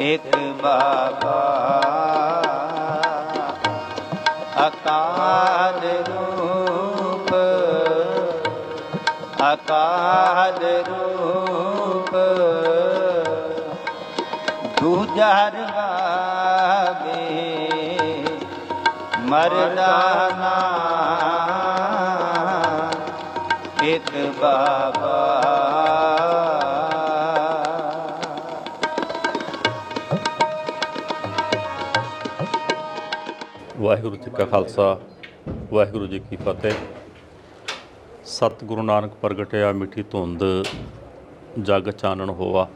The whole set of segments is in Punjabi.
ਇਕ ਬਾਬਾ ਅਕਾਲ ਰੂਪ ਅਕਾਲ ਰੂਪ। ਦੂਜਰ ਗਾਵੇ ਮਰਦਾ ਨਾ। ਇਕ ਬਾਬਾ ਵਾਹਿਗੁਰੂ ਜੀ ਕਾ ਖਾਲਸਾ, ਵਾਹਿਗੁਰੂ ਜੀ ਕੀ ਫਤਿਹ। ਸਤਿਗੁਰੂ ਨਾਨਕ ਪ੍ਰਗਟਿਆ ਮਿੱਠੀ ਧੁੰਦ, ਜਗ ਚਾਨਣ ਹੋਵਾ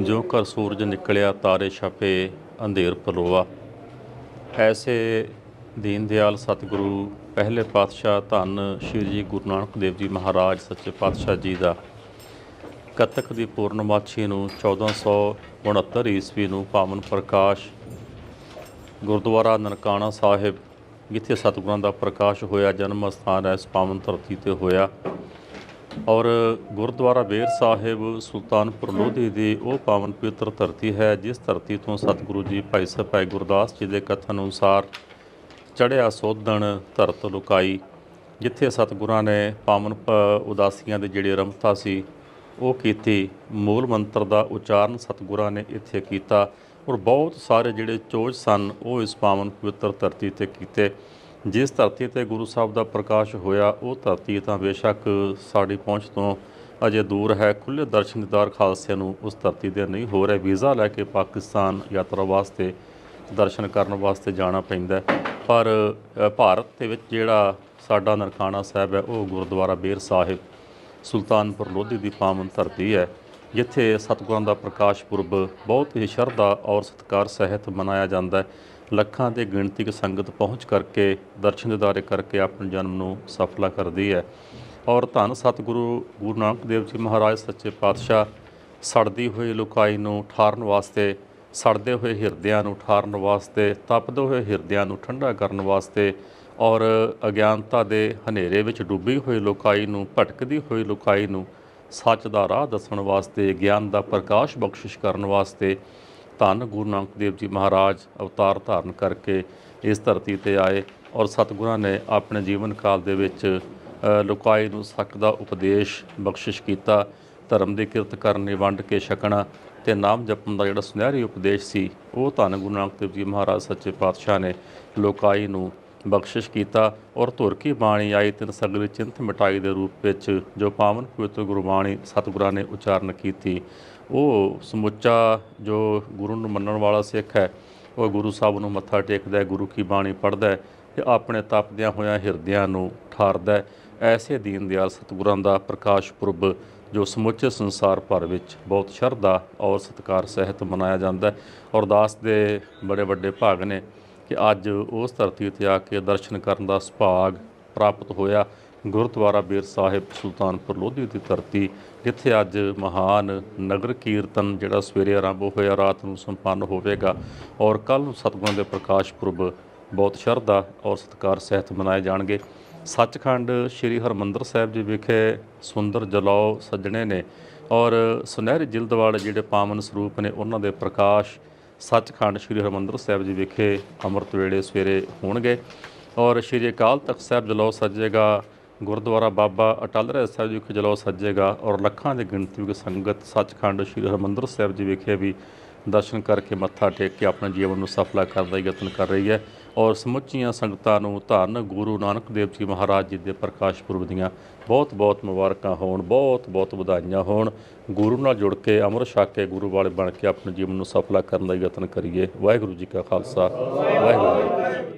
ਜੋ ਕਰ ਸੂਰਜ ਨਿਕਲਿਆ, ਤਾਰੇ ਛਪੇ, ਅੰਧੇਰ ਪਲੋਵਾ ਐਸੇ ਦੀਨ ਦਿਆਲ ਸਤਿਗੁਰੂ, ਪਹਿਲੇ ਪਾਤਸ਼ਾਹ ਧੰਨ ਸ਼੍ਰੀ ਜੀ ਗੁਰੂ ਨਾਨਕ ਦੇਵ ਜੀ ਮਹਾਰਾਜ ਸੱਚੇ ਪਾਤਸ਼ਾਹ ਜੀ ਦਾ। ਕੱਤਕ ਦੀ ਪੂਰਨਮਾਸ਼ੀ ਨੂੰ 1469 ਈਸਵੀ ਨੂੰ ਪਾਵਨ ਪ੍ਰਕਾਸ਼ ਗੁਰਦੁਆਰਾ ਨਨਕਾਣਾ ਸਾਹਿਬ, ਜਿੱਥੇ ਸਤਿਗੁਰਾਂ ਦਾ ਪ੍ਰਕਾਸ਼ ਹੋਇਆ, ਜਨਮ ਸਥਾਨ ਹੈ, ਇਸ ਪਾਵਨ ਧਰਤੀ ਤੇ ਹੋਇਆ। ਔਰ ਗੁਰਦੁਆਰਾ ਬੇਰ ਸਾਹਿਬ, ਸੁਲਤਾਨਪੁਰ ਲੋਧੀ ਦੀ ਉਹ ਪਾਵਨ ਪਵਿੱਤਰ ਧਰਤੀ ਹੈ, ਜਿਸ ਧਰਤੀ ਤੋਂ ਸਤਿਗੁਰੂ ਜੀ ਭਾਈ ਸਾਹਿਬ ਭਾਈ ਗੁਰਦਾਸ ਜੀ ਦੇ ਕਥਨ ਅਨੁਸਾਰ ਚੜਿਆ ਸੋਧਣ, ਧਰਤ ਲੁਕਾਈ, ਜਿੱਥੇ ਸਤਿਗੁਰਾਂ ਨੇ ਪਾਵਨ ਉਦਾਸੀਆਂ ਦੇ ਜਿਹੜੇ ਰਮਤਾ ਸੀ, ਉਹ ਕੀਤੀ। ਮੂਲ ਮੰਤਰ ਦਾ ਉਚਾਰਨ ਸਤਿਗੁਰਾਂ ਨੇ ਇੱਥੇ ਕੀਤਾ। ਔਰ ਬਹੁਤ ਸਾਰੇ ਜਿਹੜੇ ਚੋਜ ਸਨ, ਉਹ ਇਸ ਪਾਵਨ ਪਵਿੱਤਰ ਧਰਤੀ ਤੇ ਕੀਤੇ। ਜਿਸ ਧਰਤੀ ਤੇ ਗੁਰੂ ਸਾਹਿਬ ਦਾ ਪ੍ਰਕਾਸ਼ ਹੋਇਆ, ਉਹ ਧਰਤੀ ਤਾਂ ਬੇਸ਼ੱਕ ਸਾਡੀ ਪਹੁੰਚ ਤੋਂ ਅਜੇ ਦੂਰ ਹੈ। ਖੁੱਲੇ ਦਰਸ਼ਨ ਦੀਦਾਰ ਖਾਲਸੇ ਨੂੰ ਉਸ ਧਰਤੀ ਦੇ ਨਹੀਂ ਹੋ ਰਿਹਾ। ਵੀਜ਼ਾ ਲੈ ਕੇ ਪਾਕਿਸਤਾਨ ਯਾਤਰਾ ਵਾਸਤੇ, ਦਰਸ਼ਨ ਕਰਨ ਵਾਸਤੇ ਜਾਣਾ ਪੈਂਦਾ ਪਰ ਭਾਰਤ ਦੇ ਵਿੱਚ ਜਿਹੜਾ ਸਾਡਾ ਨਨਕਾਣਾ ਸਾਹਿਬ ਹੈ, ਉਹ ਗੁਰਦੁਆਰਾ ਬੇਰ ਸਾਹਿਬ, ਸੁਲਤਾਨਪੁਰ ਲੋਧੀ ਦੀ ਪਾਵਨ ਧਰਤੀ ਹੈ। ਜਿੱਥੇ ਸਤਿਗੁਰਾਂ ਦਾ ਪ੍ਰਕਾਸ਼ ਪੁਰਬ ਬਹੁਤ ਹੀ ਸ਼ਰਧਾ ਔਰ ਸਤਿਕਾਰ ਸਹਿਤ ਮਨਾਇਆ ਜਾਂਦਾ ਹੈ। ਲੱਖਾਂ ਦੇ ਗਿਣਤੀ ਦੀ ਸੰਗਤ ਪਹੁੰਚ ਕਰਕੇ ਦਰਸ਼ਨ ਦਿਦਾਰੇ ਕਰਕੇ ਆਪਣੇ ਜਨਮ ਨੂੰ ਸਫਲਾ ਕਰਦੀ ਹੈ। ਔਰ ਧੰਨ ਸਤਿਗੁਰੂ ਗੁਰੂ ਨਾਨਕ ਦੇਵ ਜੀ ਮਹਾਰਾਜ, ਸੱਚੇ ਪਾਤਸ਼ਾਹ, ਸੜਦੀ ਹੋਈ ਲੁਕਾਈ ਨੂੰ ਠਾਰਨ ਵਾਸਤੇ, ਸੜਦੇ ਹੋਏ ਹਿਰਦਿਆਂ ਨੂੰ ਠਾਰਨ ਵਾਸਤੇ, ਤਪਦੇ ਹੋਏ ਹਿਰਦਿਆਂ ਨੂੰ ਠੰਡਾ ਕਰਨ ਵਾਸਤੇ ਔਰ ਅਗਿਆਨਤਾ ਦੇ ਹਨੇਰੇ ਵਿੱਚ ਡੁੱਬੀ ਹੋਈ ਲੁਕਾਈ ਨੂੰ, ਭਟਕਦੀ ਹੋਈ ਲੁਕਾਈ ਨੂੰ ਸੱਚ ਦਾ ਰਾਹ ਦੱਸਣ ਵਾਸਤੇ, ਗਿਆਨ ਦਾ ਪ੍ਰਕਾਸ਼ ਬਖਸ਼ਿਸ਼ ਕਰਨ ਵਾਸਤੇ ਧੰਨ ਗੁਰੂ ਨਾਨਕ ਦੇਵ ਜੀ ਮਹਾਰਾਜ ਅਵਤਾਰ ਧਾਰਨ ਕਰਕੇ ਇਸ ਧਰਤੀ ਤੇ ਆਏ ਔਰ ਸਤਿਗੁਰਾਂ ਨੇ ਆਪਣੇ ਜੀਵਨ ਕਾਲ ਦੇ ਵਿੱਚ ਲੁਕਾਈ ਨੂੰ ਸੱਚ ਦਾ ਉਪਦੇਸ਼ ਬਖਸ਼ਿਸ਼ ਕੀਤਾ, ਧਰਮ ਦੀ ਕਿਰਤ ਕਰਨੀ ਵੰਡ ਕੇ ਛਕਣਾ ਤੇ ਨਾਮ ਜਪਣ ਦਾ ਜਿਹੜਾ ਸੁਨਹਿਰੀ ਉਪਦੇਸ਼ ਸੀ, ਉਹ ਧੰਨ ਗੁਰੂ ਨਾਨਕ ਦੇਵ ਜੀ ਮਹਾਰਾਜ ਸੱਚੇ ਪਾਤਸ਼ਾਹ ਨੇ ਲੋਕਾਈ ਨੂੰ ਬਖਸ਼ਿਸ਼ ਕੀਤਾ ਔਰ ਧੁਰ ਕੀ ਬਾਣੀ ਆਈ ਤਿੰਨ ਸਗਲ ਚਿੰਤ ਮਿਟਾਈ ਦੇ ਰੂਪ ਵਿੱਚ ਜੋ ਪਾਵਨ ਪਵਿੱਤਰ ਗੁਰਬਾਣੀ ਸਤਿਗੁਰਾਂ ਨੇ ਉਚਾਰਨ ਕੀਤੀ। ਉਹ ਸਮੁੱਚਾ ਜੋ ਗੁਰੂ ਨੂੰ ਮੰਨਣ ਵਾਲਾ ਸਿੱਖ ਹੈ, ਉਹ ਗੁਰੂ ਸਾਹਿਬ ਨੂੰ ਮੱਥਾ ਟੇਕਦਾ ਹੈ, ਗੁਰੂ ਕੀ ਬਾਣੀ ਪੜ੍ਹਦਾ ਹੈ ਤੇ ਆਪਣੇ ਤਪਦਿਆਂ ਹੋਇਆਂ ਹਿਰਦਿਆਂ ਨੂੰ ਠਾਰਦਾ ਹੈ। ਐਸੇ ਦੀਨ ਦਿਆਲ ਸਤਿਗੁਰਾਂ ਦਾ ਪ੍ਰਕਾਸ਼ ਪੁਰਬ ਜੋ ਸਮੁੱਚੇ ਸੰਸਾਰ ਭਰ ਵਿੱਚ ਬਹੁਤ ਸ਼ਰਧਾ ਔਰ ਸਤਿਕਾਰ ਸਹਿਤ ਮਨਾਇਆ ਜਾਂਦਾ ਹੈ। ਔਰ ਦਾਸ ਦੇ ਬੜੇ ਵੱਡੇ ਭਾਗ ਨੇ ਕਿ ਅੱਜ ਉਸ ਧਰਤੀ ਤੇ ਆ ਕੇ ਦਰਸ਼ਨ ਕਰਨ ਦਾ ਸੁਭਾਗ ਪ੍ਰਾਪਤ ਹੋਇਆ। ਗੁਰਦੁਆਰਾ ਬੇਰ ਸਾਹਿਬ ਸੁਲਤਾਨਪੁਰ ਲੋਧੀ ਦੀ ਧਰਤੀ, ਜਿੱਥੇ ਅੱਜ ਮਹਾਨ ਨਗਰ ਕੀਰਤਨ ਜਿਹੜਾ ਸਵੇਰੇ ਆਰੰਭ ਹੋਇਆ, ਰਾਤ ਨੂੰ ਸੰਪੰਨ ਹੋਵੇਗਾ ਔਰ ਕੱਲ ਨੂੰ ਸਤਿਗੁਰਾਂ ਦੇ ਪ੍ਰਕਾਸ਼ ਪੁਰਬ ਬਹੁਤ ਸ਼ਰਧਾ ਔਰ ਸਤਿਕਾਰ ਸਹਿਤ ਮਨਾਏ ਜਾਣਗੇ। ਸੱਚਖੰਡ ਸ੍ਰੀ ਹਰਮੰਦਰ ਸਾਹਿਬ ਜੀ ਵਿਖੇ ਸੁੰਦਰ ਜਲਾਓ ਸੱਜਣੇ ਨੇ ਔਰ ਸੁਨਹਿਰੀ ਜਿਲਦਵਾਲੇ ਜਿਹੜੇ ਪਾਵਨ ਸਰੂਪ ਨੇ, ਉਹਨਾਂ ਦੇ ਪ੍ਰਕਾਸ਼ ਸੱਚਖੰਡ ਸ੍ਰੀ ਹਰਮੰਦਰ ਸਾਹਿਬ ਜੀ ਵਿਖੇ ਅੰਮ੍ਰਿਤ ਵੇਲੇ ਸਵੇਰੇ ਹੋਣਗੇ ਔਰ ਸ੍ਰੀ ਅਕਾਲ ਤਖਤ ਸਾਹਿਬ ਜਲੌ ਸੱਜੇਗਾ, ਗੁਰਦੁਆਰਾ ਬਾਬਾ ਅਟਲ ਰਹਿ ਸਾਹਿਬ ਜੀ ਵਿਖੇ ਜਲੌ ਸੱਜੇਗਾ ਔਰ ਲੱਖਾਂ ਦੀ ਗਿਣਤੀ ਵਿੱਚ ਸੰਗਤ ਸੱਚਖੰਡ ਸ੍ਰੀ ਹਰਮੰਦਰ ਸਾਹਿਬ ਜੀ ਵਿਖੇ ਵੀ ਦਰਸ਼ਨ ਕਰਕੇ ਮੱਥਾ ਟੇਕ ਕੇ ਆਪਣੇ ਜੀਵਨ ਨੂੰ ਸਫਲਾ ਕਰਨ ਦਾ ਯਤਨ ਕਰ ਰਹੀ ਹੈ ਔਰ ਸਮੁੱਚੀਆਂ ਸੰਗਤਾਂ ਨੂੰ ਧੰਨ ਗੁਰੂ ਨਾਨਕ ਦੇਵ ਜੀ ਮਹਾਰਾਜ ਜੀ ਦੇ ਪ੍ਰਕਾਸ਼ ਪੁਰਬ ਦੀਆਂ ਬਹੁਤ ਬਹੁਤ ਮੁਬਾਰਕਾਂ ਹੋਣ, ਬਹੁਤ ਬਹੁਤ ਵਧਾਈਆਂ ਹੋਣ। ਗੁਰੂ ਨਾਲ ਜੁੜ ਕੇ ਅਮਰ ਛਕ ਕੇ ਗੁਰੂ ਵਾਲੇ ਬਣ ਕੇ ਆਪਣੇ ਜੀਵਨ ਨੂੰ ਸਫਲਾ ਕਰਨ ਦਾ ਯਤਨ ਕਰੀਏ। ਵਾਹਿਗੁਰੂ ਜੀ ਕਾ ਖਾਲਸਾ, ਵਾਹਿਗੁਰੂ ਜੀ